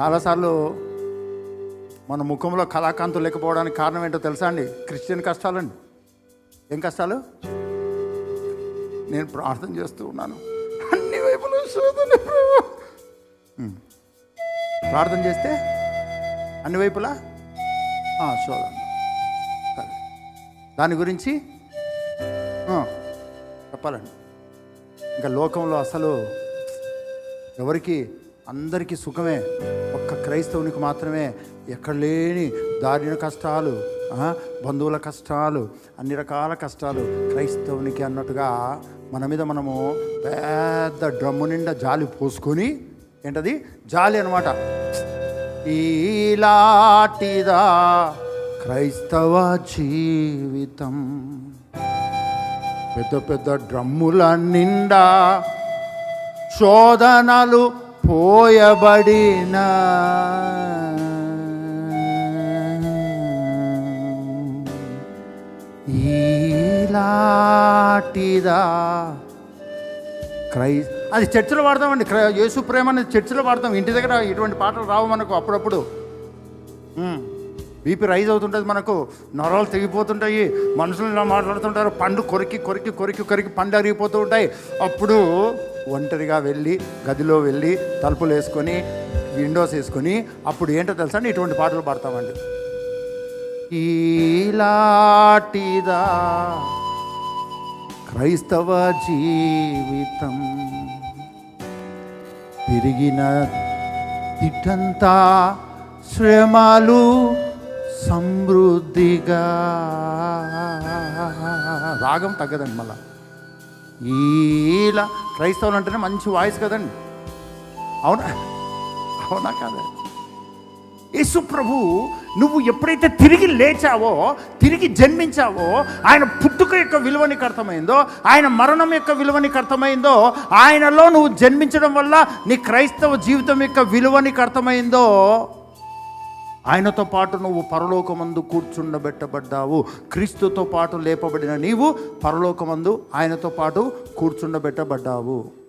చాలాసార్లు మన ముఖంలో కళాకాంతులు లేకపోవడానికి కారణం ఏంటో తెలుసా అండి? క్రిస్టియన్ కష్టాలండి. ఏం కష్టాలు? నేను ప్రార్థన చేస్తూ ఉన్నాను. అన్ని వైపులు శోధన ప్రార్థన చేస్తే అన్ని వైపులా? శోధన. దాని గురించి చెప్పాలండి. ఇంకా లోకంలో అసలు ఎవరికి అందరికీ సుఖమే. ఒక్క క్రైస్తవునికి మాత్రమే ఎక్కడ లేని దారిన కష్టాలు బంధువుల కష్టాలు అన్ని రకాల కష్టాలు క్రైస్తవునికి అన్నట్టుగా మన మీద మనము పెద్ద డ్రమ్ము నిండా జాలి పోసుకొని ఏంటది? జాలి అనమాట ఈలాటిదా క్రైస్తవ జీవితం. పెద్ద పెద్ద డ్రమ్ముల నిండా శోధనలు పోయబడిన. ఈలాటిదా. క్రై అది చర్చిలో వాడతామండి. క్రై యేసు ప్రేమ అనేది చర్చిలో వాడతాం. ఇంటి దగ్గర ఇటువంటి పాటలు రావు మనకు అప్పుడప్పుడు. బీపీ రైజ్ అవుతుంటుంది మనకు. నరాలు తెగిపోతుంటాయి. మనుషులు ఇలా మాట్లాడుతుంటారు. పండు కొరికి కొరికి కొరికి కొరికి పండు అరిగిపోతూ ఉంటాయి. అప్పుడు ఒంటరిగా వెళ్ళి గదిలో వెళ్ళి తలుపులు వేసుకొని విండోస్ వేసుకొని అప్పుడు ఏంటో తెలుసా అండి? ఇటువంటి పాటలు పాడతామండి. ఈలాటిదా క్రైస్తవ జీవితం తిరిగిన తిట్టంతా శ్రమలు సమృద్ధిగా. రాగం తగ్గదండి మళ్ళా. ఈలా క్రైస్తవులు అంటేనే మంచి వాయిస్ కదండి. అవునా? అవునా కాదా? యేసు ప్రభు నువ్వు ఎప్పుడైతే తిరిగి లేచావో తిరిగి జన్మించావో ఆయన పుట్టుక యొక్క విలువ నీకు అర్థమైందో ఆయన మరణం యొక్క విలువ నీకు అర్థమైందో ఆయనలో నువ్వు జన్మించడం వల్ల నీ క్రైస్తవ జీవితం యొక్క విలువ నీకు అర్థమైందో ఆయనతో పాటు నువ్వు పరలోకమందు కూర్చుండబెట్టబడ్డావు. క్రీస్తుతో పాటు లేపబడిన నీవు పరలోకమందు ఆయనతో పాటు కూర్చుండబెట్టబడ్డావు.